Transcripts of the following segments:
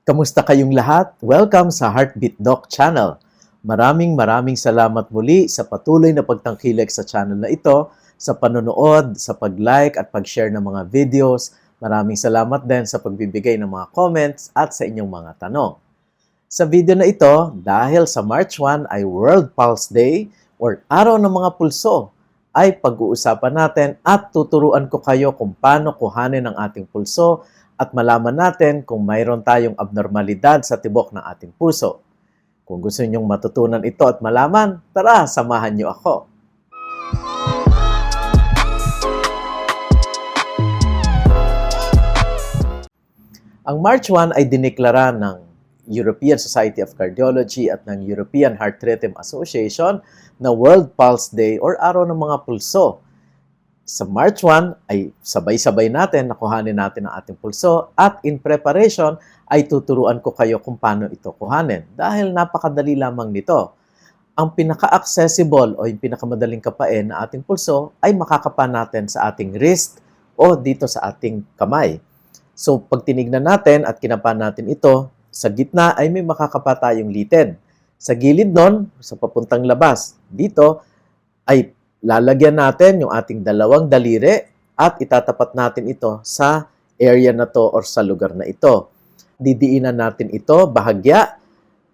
Kamusta kayong lahat? Welcome sa Heartbeat Doc Channel. Maraming maraming salamat muli sa patuloy na pagtangkilik sa channel na ito, sa panonood, sa pag-like at pag-share ng mga videos. Maraming salamat din sa pagbibigay ng mga comments at sa inyong mga tanong. Sa video na ito, dahil sa March 1 ay World Pulse Day or Araw ng mga Pulso, ay pag-uusapan natin at tuturuan ko kayo kung paano kuhanin ang ating pulso at malaman natin kung mayroon tayong abnormalidad sa tibok ng ating puso. Kung gusto nyong matutunan ito at malaman, tara, samahan niyo ako. Ang March 1 ay diniklara ng European Society of Cardiology at ng European Heart Rhythm Association na World Pulse Day or Araw ng mga Pulso. Sa March 1 ay sabay-sabay natin nakuhanin natin ang ating pulso at in preparation ay tuturuan ko kayo kung paano ito kuhanin dahil napakadali lamang nito. Ang pinaka-accessible o yung pinakamadaling kapain na ating pulso ay makakapa natin sa ating wrist o dito sa ating kamay. So pag tinignan natin at kinapa natin ito, sa gitna ay may makakapa tayong litid. Sa gilid nun, sa papuntang labas, dito ay lalagyan natin yung ating dalawang daliri at itatapat natin ito sa area na to or sa lugar na ito. Didiinan natin ito bahagya,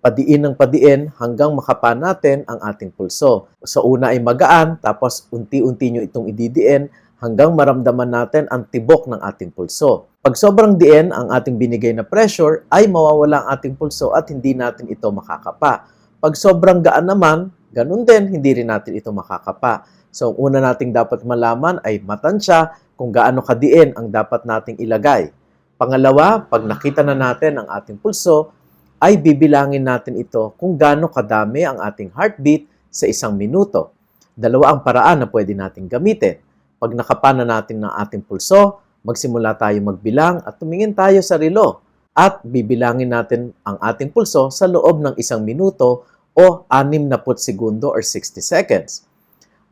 padiin ng padiin hanggang makapa natin ang ating pulso. Sa una ay magaan, tapos unti-unti nyo itong ididiin hanggang maramdaman natin ang tibok ng ating pulso. Pag sobrang diin ang ating binigay na pressure, ay mawawala ang ating pulso at hindi natin ito makakapa. Pag sobrang gaan naman, ganun din, hindi rin natin ito makakapa. So, ang una nating dapat malaman ay matansya kung gaano kadiin ang dapat nating ilagay. Pangalawa, pag nakita na natin ang ating pulso, ay bibilangin natin ito kung gaano kadami ang ating heartbeat sa isang minuto. Dalawa ang paraan na pwede nating gamitin. Pag nakapa na natin ng ating pulso, magsimula tayo magbilang at tumingin tayo sa relo at bibilangin natin ang ating pulso sa loob ng isang minuto o 60 segundo or 60 seconds.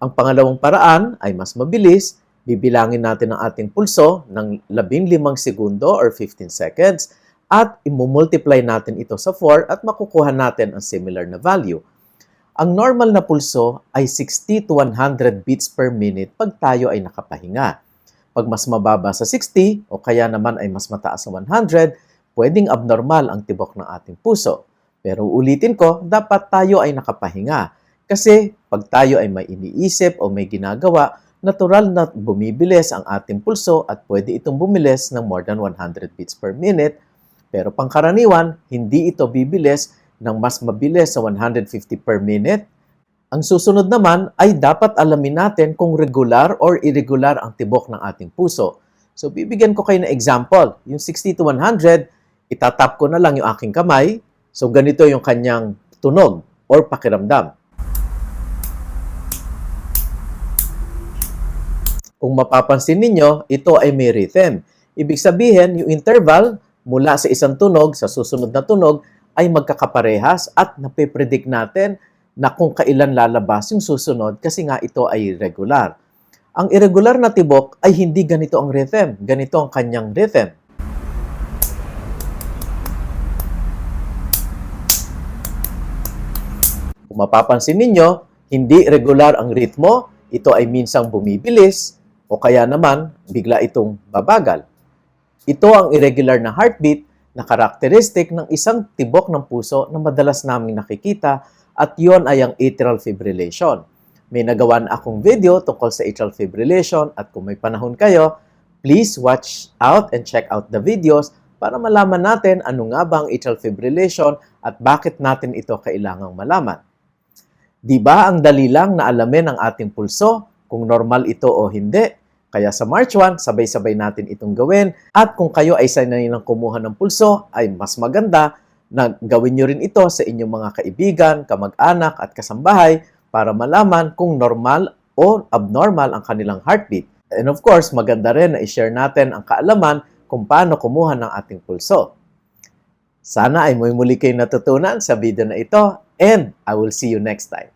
Ang pangalawang paraan ay mas mabilis, bibilangin natin ang ating pulso ng 15 segundo or 15 seconds at imumultiply natin ito sa 4 at makukuha natin ang similar na value. Ang normal na pulso ay 60 to 100 beats per minute pag tayo ay nakapahinga. Pag mas mababa sa 60 o kaya naman ay mas mataas sa 100, pwedeng abnormal ang tibok ng ating puso. Pero ulitin ko, dapat tayo ay nakapahinga. Kasi pag tayo ay may iniisip o may ginagawa, natural na bumibilis ang ating pulso at pwede itong bumilis ng more than 100 beats per minute. Pero pangkaraniwan, hindi ito bibilis ng mas mabilis sa 150 per minute. Ang susunod naman ay dapat alamin natin kung regular or irregular ang tibok ng ating puso. So bibigyan ko kayo ng example. Yung 60 to 100, itatap ko na lang yung aking kamay. So ganito yung kanyang tunog or pakiramdam. Kung mapapansin ninyo, ito ay may rhythm. Ibig sabihin, yung interval mula sa isang tunog sa susunod na tunog ay magkakaparehas at napipredict natin na kung kailan lalabas yung susunod kasi nga ito ay regular. Ang irregular na tibok ay hindi ganito ang rhythm. Ganito ang kanyang rhythm. Kung mapapansin ninyo, hindi regular ang ritmo, ito ay minsang bumibilis o kaya naman bigla itong babagal. Ito ang irregular na heartbeat na karakteristik ng isang tibok ng puso na madalas naming nakikita at yon ay ang atrial fibrillation. May nagawa na akong video tungkol sa atrial fibrillation at kung may panahon kayo, please watch out and check out the videos para malaman natin ano nga ba ang atrial fibrillation at bakit natin ito kailangang malaman. Di ba ang dali lang na alamin ang ating pulso kung normal ito o hindi? Kaya sa March 1, sabay-sabay natin itong gawin. At kung kayo ay sanay ng kumuha ng pulso, ay mas maganda na gawin nyo rin ito sa inyong mga kaibigan, kamag-anak at kasambahay para malaman kung normal o abnormal ang kanilang heartbeat. And of course, maganda rin na i-share natin ang kaalaman kung paano kumuha ng ating pulso. Sana ay muli kayong natutunan sa video na ito and I will see you next time.